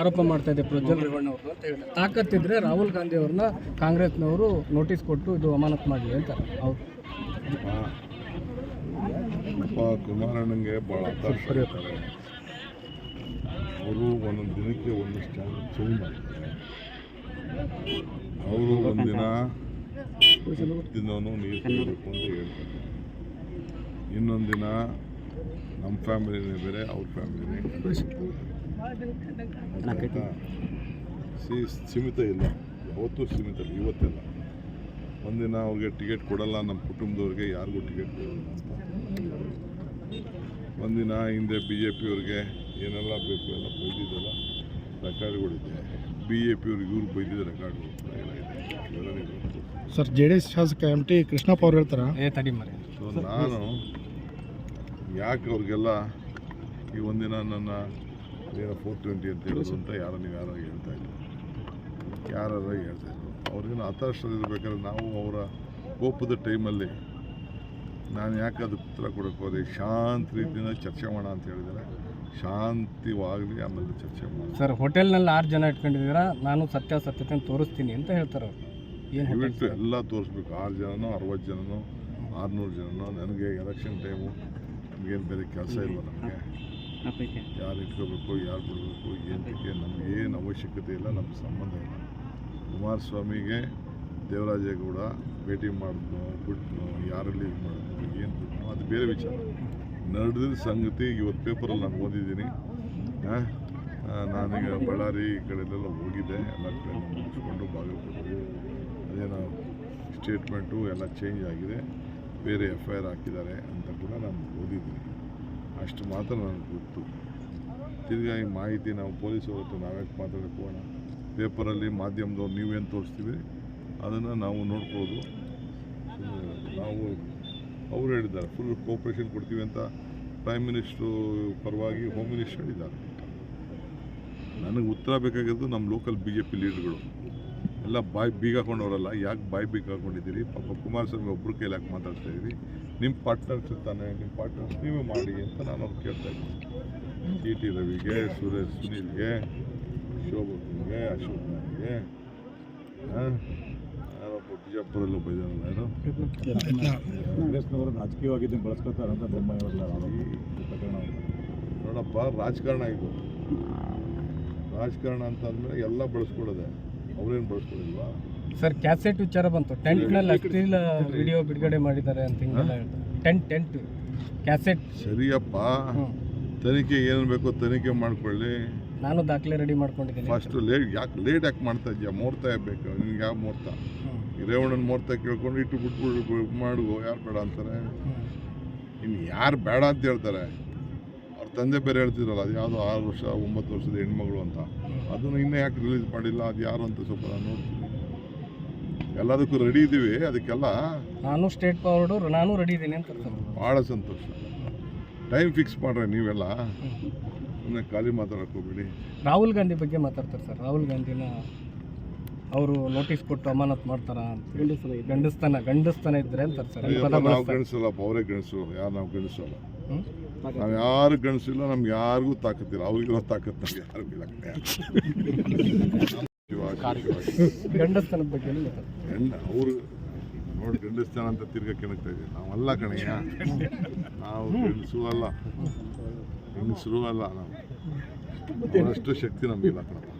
ಆರೋಪ ಮಾಡ್ತಾ ಇದೆ ಪ್ರಜ್ವಲ್ ಅಂತ ಹೇಳಿ ತಾಕತ್ತಿದ್ರೆ ರಾಹುಲ್ ಗಾಂಧಿ ಅವ್ರನ್ನ ಕಾಂಗ್ರೆಸ್ನವರು ನೋಟಿಸ್ ಕೊಟ್ಟು ಇದು ಅಮಾನತ್ ಮಾಡಲಿ ಅಂತ ಅವ್ರು. ಕುಮಾರಣ್ಣಂಗೆ ಭಾಳ ಆಗ್ತಾರೆ ಅವರು ಒಂದೊಂದು ದಿನಕ್ಕೆ ಒಂದು ಸ್ಟ್ಯಾಂಡ್ ಚೇಂಜ್ ಮಾಡ್ತಾರೆ. ಅವರು ಒಂದಿನ ದಿನವೂ ನೀರು ಕುಡಿಬೇಕು ಅಂತ ಹೇಳ್ತಾರೆ. ಇನ್ನೊಂದು ದಿನ ನಮ್ಮ ಫ್ಯಾಮಿಲಿನೇ ಬೇರೆ, ಅವ್ರ ಫ್ಯಾಮಿಲಿನೇ. ಸಿ ಸೀಮಿತ ಇಲ್ಲ. ಯಾವತ್ತೂ ಸೀಮಿತ ಇಲ್ಲ ಇವತ್ತಿಲ್ಲ ಒಂದಿನ ಅವ್ರಿಗೆ ಟಿಕೆಟ್ ಕೊಡಲ್ಲ ನಮ್ಮ ಕುಟುಂಬದವ್ರಿಗೆ ಯಾರಿಗೂ ಟಿಕೆಟ್ ಕೊಡಲ್ಲ ಅಂತ. ಒಂದಿನ ಹಿಂದೆ ಬಿ ಜೆ ಪಿಯವ್ರಿಗೆ ಏನೆಲ್ಲ ಬೇಕು ಎಲ್ಲ ಬೈದಿದ್ದೆಲ್ಲ ರೆಕಾರ್ಡ್ಗಳಿದೆ. ಬಿ ಜೆ ಪಿಯವ್ರಿಗೆ ಇವ್ರಿಗೆ ಬೈದಿದ್ದ ರೆಕಾರ್ಡ್ಗಳು. ಸರ್ ಜೆ ಡಿ ಎಸ್ ಶಾಸಕ ಎಂ ಟಿ ಕೃಷ್ಣಪ್ಪ ಅವ್ರು ಹೇಳ್ತಾರೆ? ಏ ತಡಿ ಮರಿ. ಸೊ ನಾನು ಯಾಕೆ ಅವ್ರಿಗೆಲ್ಲ ಈ ಒಂದಿನ ನನ್ನ ಏನೋ ಫೋರ್ ಟ್ವೆಂಟಿ ಅಂತ ಹೇಳೋದು ಅಂತ ಯಾರೋ ನೀವು ಯಾರೋ ಹೇಳ್ತಾ ಇದ್ರು. ಯಾರು ಹೇಳ್ತಾ ಇದ್ರು. ಅವ್ರಿಗೇನು ಹತಾಶರಿರ್ಬೇಕಾದ್ರೆ ನಾವು ಅವರ ಕೋಪದ ಟೈಮಲ್ಲಿ ನಾನು ಯಾಕೆ ಅದಕ್ಕೆ ಉತ್ತರ ಕೊಡೋಕ್ಕೆ ಹೋದೆ? ಶಾಂತ ರೀತಿಯಿಂದ ಚರ್ಚೆ ಮಾಡೋಣ ಅಂತ ಹೇಳಿದರೆ ಶಾಂತಿವಾಗಲಿ ಆಮೇಲೆ ಚರ್ಚೆ ಮಾಡಿ ಸರ್ ಹೋಟೆಲ್ನಲ್ಲಿ ಆರು ಜನ ಇಟ್ಕೊಂಡಿದ್ದೀರಾ? ನಾನು ಸತ್ಯಾಸತ್ಯತೆ ತೋರಿಸ್ತೀನಿ ಅಂತ ಹೇಳ್ತಾರೆ ಅವರು. ಏನು ದಯವಿಟ್ಟು ಎಲ್ಲ ತೋರಿಸ್ಬೇಕು. ಆರು ಜನನೋ ಅರವತ್ತು ಜನನೋ ಆರುನೂರು ಜನನೋ ನನಗೆ ಎಲೆಕ್ಷನ್ ಟೈಮು ನಮಗೇನು ಬೇರೆ ಕೆಲಸ ಇಲ್ವ ನಮಗೆ? ಯಾರು ಇಟ್ಕೋಬೇಕು ಯಾರು ಬಿಡಬೇಕು ಏನಕ್ಕೆ ನಮಗೇನು ಅವಶ್ಯಕತೆ ಇಲ್ಲ ನಮ್ಮ ಸಂಬಂಧ ಇಲ್ಲ. ಕುಮಾರಸ್ವಾಮಿಗೆ ದೇವರಾಜೇಗೌಡ ಭೇಟಿ ಮಾಡಿದ್ನು, ಬಿಟ್ನು, ಯಾರಲ್ಲಿ ಇದು ಮಾಡಿದ್ನು, ಏನು ಬಿಟ್ನು, ಅದು ಬೇರೆ ವಿಚಾರ. ನಡೆದ ಸಂಗತಿ ಇವತ್ತು ಪೇಪರಲ್ಲಿ ನಾನು ಓದಿದ್ದೀನಿ. ನಾನೀಗ ಬಳ್ಳಾರಿ ಈ ಕಡೆಲೆಲ್ಲ ಹೋಗಿದ್ದೆ, ಎಲ್ಲ ಕಡೆ ಮುಗಿಸ್ಕೊಂಡು ಬಾಗಲಕೋಟೆ ಅದೇನೋ ಸ್ಟೇಟ್ಮೆಂಟು ಎಲ್ಲ ಚೇಂಜ್ ಆಗಿದೆ. ಬೇರೆ ಎಫ್ ಐ ಆರ್ ಹಾಕಿದ್ದಾರೆ ಅಂತ ಕೂಡ ನಾನು ಓದಿದ್ದೀನಿ. ಅಷ್ಟು ಮಾತ್ರ ನನಗೆ ಗೊತ್ತು. ತಿರ್ಗಾ ಈ ಮಾಹಿತಿ ನಾವು ಪೊಲೀಸವ್ರ ಹತ್ರ ನಾವ್ಯಾಕೆ ಮಾತಾಡಕ್ಕೆ ಹೋಗೋಣ ಪೇಪರಲ್ಲಿ ಮಾಧ್ಯಮದವ್ರು ನೀವೇನು ತೋರಿಸ್ತೀವಿ ಅದನ್ನು ನಾವು ನೋಡ್ಕೊಳ್ಳೋದು. ನಾವು ಅವರು ಹೇಳಿದ್ದಾರೆ ಫುಲ್ ಕೋಪ್ರೇಷನ್ ಕೊಡ್ತೀವಿ ಅಂತ ಪ್ರೈಮ್ ಮಿನಿಸ್ಟ್ರು ಪರವಾಗಿ ಹೋಮ್ ಮಿನಿಸ್ಟರ್ ಹೇಳಿದ್ದಾರೆ. ನನಗೆ ಉತ್ತರ ಬೇಕಾಗಿರೋದು ನಮ್ಮ ಲೋಕಲ್ ಬಿ ಜೆ ಪಿ ಲೀಡರ್ಗಳು ಎಲ್ಲ ಬಾಯ್ ಬೀಗ ಹಾಕೊಂಡವರಲ್ಲ ಯಾಕೆ ಬಾಯ್ ಬೀಗ ಹಾಕೊಂಡಿದ್ದೀರಿ ಪಾಪ ಕುಮಾರಸ್ವಾಮಿ ಒಬ್ಬರ ಕೈಲಿ ಯಾಕೆ ಮಾತಾಡ್ತಾ ಇದ್ದೀರಿ. ನಿಮ್ಮ ಪಾರ್ಟ್ನರ್ಸ್ ಇರ್ತಾನೆ ನಿಮ್ಮ ಪಾರ್ಟ್ನರ್ಸ್ ನೀವೇ ಮಾಡಿ ಅಂತ ನಾನು ಅವ್ರು ಕೇಳ್ತಾ ಇದ್ದೀನಿ. ಟಿ ಟಿ ರವಿಗೆ ಸುರೇಶ್ ಸುನೀಲ್ಗೆ ಶೋಭನ್ಗೆ ಅಶೋಕ್ಗೆ ಬಿಜಾಪುರಲ್ಲಿ ಒಬ್ಬ ಬೈದಾನಲ್ಲ ಯಾರು? ಕಾಂಗ್ರೆಸ್ನವರು ರಾಜಕೀಯವಾಗಿ ಇದನ್ನು ಬಳಸ್ಕೊತಾರೆ ಅಂತ ನೋಡಪ್ಪ ರಾಜಕಾರಣ ಇದು. ರಾಜಕಾರಣ ಅಂತ ಅಂದಮೇಲೆ ಎಲ್ಲ ಬಳಸ್ಕೊಳ್ಳೋದೆ ಅವ್ರೇನು ಬಳಸ್ಕೊಳ್ಳಿಲ್ವಾ ಸರ್ ಕ್ಯಾಸೆಟ್ ವಿಚಾರ ಬಂತು. ಟೆಂಟ್ನಲ್ಲಿ ಅಷ್ಟಿಲ್ಲ ವಿಡಿಯೋ ಬಿಡುಗಡೆ ಮಾಡಿದ್ದಾರೆ ಅಂತ ಹಿಂಗೆಲ್ಲ ಹೇಳ್ತಾರೆ. ಟೆಂಟ್ ಟೆಂಟ್ ಕ್ಯಾಸೆಟ್ ಸರಿಯಪ್ಪ. ತನಿಖೆ ಏನು ಬೇಕೋ ತನಿಖೆ ಮಾಡ್ಕೊಳ್ಳಿ. ನಾನು ದಾಖಲೆ ರೆಡಿ ಮಾಡ್ಕೊಂಡಿದ್ದೀನಿ. ಫಸ್ಟ್ ಲೇಟ್ ಯಾಕೆ ಲೇಟ್ ಯಾಕೆ ಮಾಡ್ತಾ ಇದೆಯಾ ಮುಹೂರ್ತ ಬೇಕು? ನಿನ್ಗೆ ಯಾವ ಮುಹೂರ್ತ. ರೇವಣ್ಣನ ಮುಹೂರ್ತ ಕೇಳ್ಕೊಂಡು ಇಟ್ಟು ಬಿಟ್ಬಿಟ್ಟು ಮಾಡು ಯಾರು ಬೇಡ ಅಂತಾರೆ? ಇನ್ನು ಯಾರು ಬೇಡ ಅಂತ ಹೇಳ್ತಾರೆ? ಅವ್ರ ತಂದೆ ಬೇರೆ ಹೇಳ್ತಿದ್ರಲ್ಲ ಅದು ಯಾವುದೋ ಆರು ವರ್ಷ ಒಂಬತ್ತು ವರ್ಷದ ಹೆಣ್ಮಗಳು ಅಂತ. ಅದನ್ನು ಇನ್ನೂ ಯಾಕೆ ರಿಲೀಸ್ ಮಾಡಿಲ್ಲ? ಅದು ಯಾರು ಅಂತ ಸ್ವಲ್ಪ ನಾನು ನೋಡ್ತೀನಿ. ಎಲ್ಲದಕ್ಕೂ ರೆಡಿ ಇದ್ದೀವಿ ಅದಕ್ಕೆಲ್ಲ ನಾನು ಸ್ಟೇಟ್ ಫಾರ್ವರ್ಡು ನಾನು ರೆಡಿ ಇದ್ದೀನಿ ಅಂತ ಸರ್ ಭಾಳ ಸಂತೋಷ. ಟೈಮ್ ಫಿಕ್ಸ್ ಮಾಡ್ರೆ ನೀವೆಲ್ಲ. ಸುಮ್ಮನೆ ಖಾಲಿ ಮಾತಾಡಕ್ಕೆ ಹೋಗ್ಬೇಡಿ. ರಾಹುಲ್ ಗಾಂಧಿ ಬಗ್ಗೆ ಮಾತಾಡ್ತಾರೆ ಸರ್. ರಾಹುಲ್ ಗಾಂಧಿನ ಅವರು ನೋಟಿಸ್ ಕೊಟ್ಟು ಅಮಾನತ್ ಮಾಡ್ತಾರ ಅಂತ. ಗಂಡಸ್ತನ ಗಂಡಸ್ತನ ಇದ್ರೆ ಅಂತಾರೆ ಸರ್. ನಾವು. ಗಣಿಸಲ್ಲಪ್ಪ ಅವರೇ ಗಣಿಸು ಯಾರು ನಾವು ಗಣಿಸಲ್ಲ? ನಾವು ಯಾರು ಗಣಿಸಿಲ್ಲ ನಮ್ಗೆ ಯಾರಿಗೂ ತಾಕತ್ತಿಲ್ಲ. ಅವ್ರಿಗಿರೋ ತಾಕತ್ತು ನಮ್ಗೆ ಯಾರು ಇಲ್ಲ. ಗಂಡಸ್ತನದ ಬಗ್ಗೆ ಹೆಣ್ಣ ಅವರು ನೋಡಿ ಗಂಡಸ್ತನ ಅಂತ ತಿರ್ಗಾ ಕೆಣಕ್ತಾ ಇದ್ದೀವಿ. ನಾವಲ್ಲ ಕಣಯ್ಯ ನಾವು ಗಂಡಸು ಅಲ್ಲ. ಹೆಂಗಸರು ಅಲ್ಲ ನಾವು. ಅಷ್ಟು ಶಕ್ತಿ ನಮಗಿಲ್ಲ ಕಣಪ್ಪ.